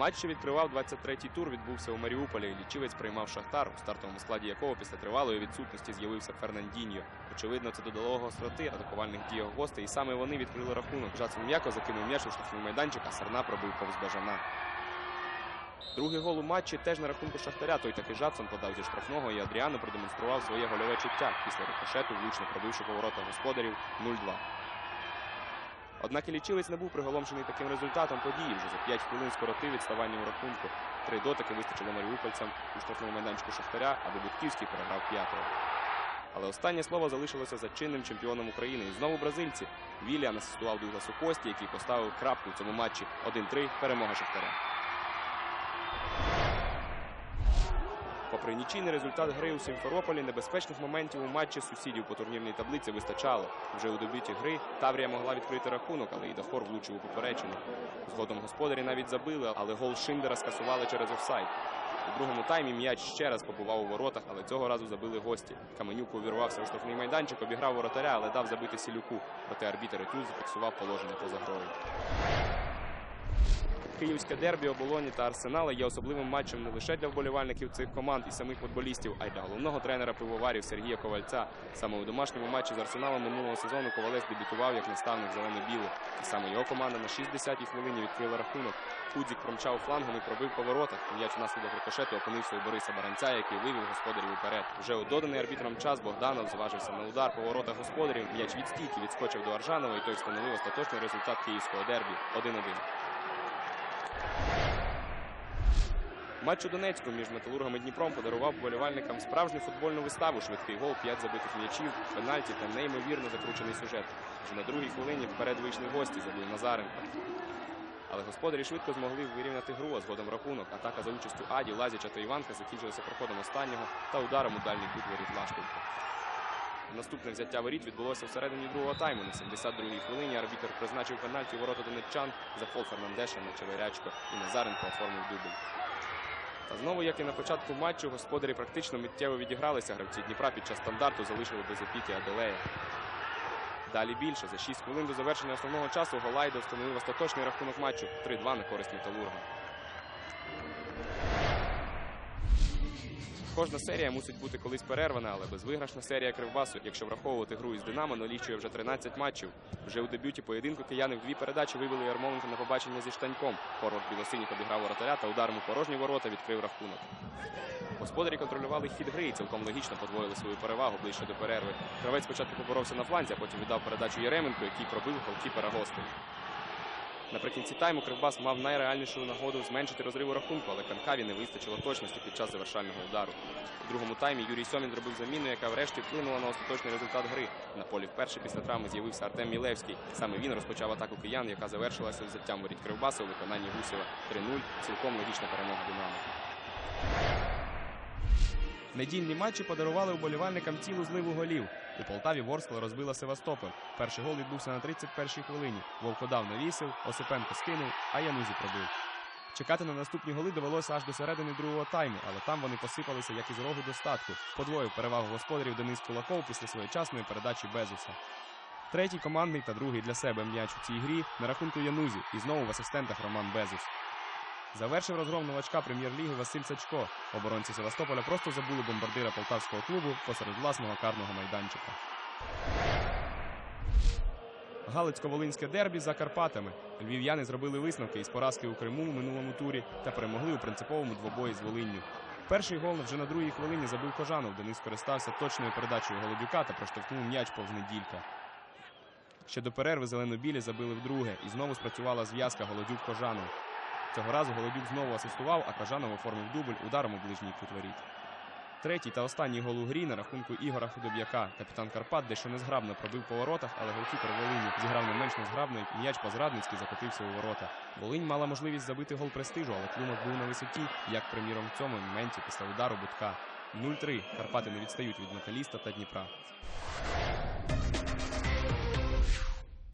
Матч, що відкривав 23-й тур, відбувся у Маріуполі. Лічівець приймав Шахтар, у стартовому складі якого після тривалої відсутності з'явився Фернандіньо. Очевидно, це додало гостроти атакувальних дій гостей, і саме вони відкрили рахунок. Жацин м'яко закинув м'яч у штрафний майданчик, а Сарна пробив повз бажана. Другий гол у матчі теж на рахунку Шахтаря. Той таки Жадсон подав зі штрафного, і Адріано продемонстрував своє гольове чуття після рикошету, влучно пробивши поворота господарів 0-2. Однак і лічівець не був приголомшений таким результатом події. Вже за 5 хвилин скоротив відставання у рахунку. Три дотики вистачило маріупольцям у штрафному майданчику Шахтаря, аби Будківський переграв п'ятого. Але останнє слово залишилося за чинним чемпіоном України. І знову бразильці. Віліан асистував Дугласу Кості, який поставив крапку в цьому матчі 1-3 перемога Шахтаря. Попри нічийний результат гри у Сімферополі, небезпечних моментів у матчі сусідів по турнірній таблиці вистачало. Вже у добіті гри Таврія могла відкрити рахунок, але і Дахор влучив у поперечину. Згодом господарі навіть забили, але гол Шиндера скасували через офсайд. У другому таймі м'яч ще раз побував у воротах, але цього разу забили гості. Каменюк увірвався у штрафний майданчик, обіграв воротаря, але дав забити Сілюку. Проте арбітер Етюз зафіксував положення поза грою. Київське дербі оболоні та арсенала є особливим матчем не лише для вболівальників цих команд і самих футболістів, а й для головного тренера пивоварів Сергія Ковальця. Саме у домашньому матчі з арсеналом минулого сезону Ковалець дебютував як наставник зелено-білих. І саме його команда на 60-й хвилині відкрила рахунок. Худзік промчав флангом і пробив по воротах. М'яч внаслідок рикошету опинився у Бориса Баранця, який вивів господарів уперед. Вже у доданий арбітром час Богданов зважився на удар по воротах господарів. М'яч від стійки відскочив до Аржанова, і той встановив остаточний результат київського дербі 1-1. Матч у Донецьку між металургами Дніпром подарував вболівальникам справжню футбольну виставу. Швидкий гол, п'ять забитих м'ячів, пенальті та неймовірно закручений сюжет. Вже на другій хвилині вперед вийшли гості, забив Назаренко. Але господарі швидко змогли вирівняти гру, а згодом рахунок. Атака за участю Аді, Лазіча та Іванка закінчилася проходом останнього та ударом у дальній кут воріт Лашківки. Наступне взяття воріт відбулося всередині другого тайму. На 72-й хвилині арбітер призначив пенальті у ворота донеччан за фол Фернандеша на Чеверячко і Назаренко оформив дубль. Та знову, як і на початку матчу, господарі практично миттєво відігралися. Гравці Дніпра під час стандарту залишили без опіки Аделея. Далі більше. За 6 хвилин до завершення основного часу Голайдо встановив остаточний рахунок матчу 3-2 на користь Металурга. Кожна серія мусить бути колись перервана, але безвиграшна серія Кривбасу, якщо враховувати гру із Динамо, налічує вже 13 матчів. Вже у дебюті поєдинку кияни в дві передачі вивели Ярмоленка на побачення зі штаньком. Форвард білосиніх обіграв воротаря та ударом у порожні ворота відкрив рахунок. Господарі контролювали хід гри і цілком логічно подвоїли свою перевагу ближче до перерви. Кравець спочатку поборовся на фланзі, а потім віддав передачу Єременку, який пробив голкіпера гостей. Наприкінці тайму Кривбас мав найреальнішу нагоду зменшити розрив рахунку, але Канкаві не вистачило точності під час завершального удару. У другому таймі Юрій Сьомін зробив заміну, яка врешті вплинула на остаточний результат гри. На полі вперше після травми з'явився Артем Мілевський. Саме він розпочав атаку киян, яка завершилася взяттям воріт Кривбаса у виконанні Гусєва 3-0. Цілком логічна перемога Динамо. Недільні матчі подарували вболівальникам цілу зливу голів. У Полтаві Ворскла розбила Севастополь. Перший гол відбувся на 31-й хвилині. Вовкодав навісив, Осипенко скинув, а Янузі пробив. Чекати на наступні голи довелося аж до середини другого тайму, але там вони посипалися як із рогу достатку. Подвоїв перевагу господарів Денис Кулаков після своєчасної передачі Безуса. Третій командний та другий для себе м'яч у цій грі на рахунку Янузі і знову в асистентах Роман Безус. Завершив розгром новачка прем'єр-ліги Василь Сачко. Оборонці Севастополя просто забули бомбардира полтавського клубу посеред власного карного майданчика. Галицько-волинське дербі за Карпатами. Львів'яни зробили висновки із поразки у Криму у минулому турі та перемогли у принциповому двобої з Волинню. Перший гол вже на другій хвилині забив Кожанов, Денис скористався точною передачею Голодюка та проштовхнув м'яч повз неділька. Ще до перерви зелено-білі забили вдруге, і знову спрацювала зв'язка Голодюк Кожанов. Цього разу Голодюк знову асистував, а Кажанов оформив дубль ударом у ближній кут воріт. Третій та останній гол у грі на рахунку Ігора Худоб'яка. Капітан Карпат дещо незграбно пробив по воротах, але голкіпер Волині зіграв не менш незграбно, і м'яч по-зрадницьки закотився у ворота. Волинь мала можливість забити гол престижу, але клумак був на висоті, як, приміром, в цьому моменті після удару Будка. 0-3. Карпати не відстають від металіста та Дніпра.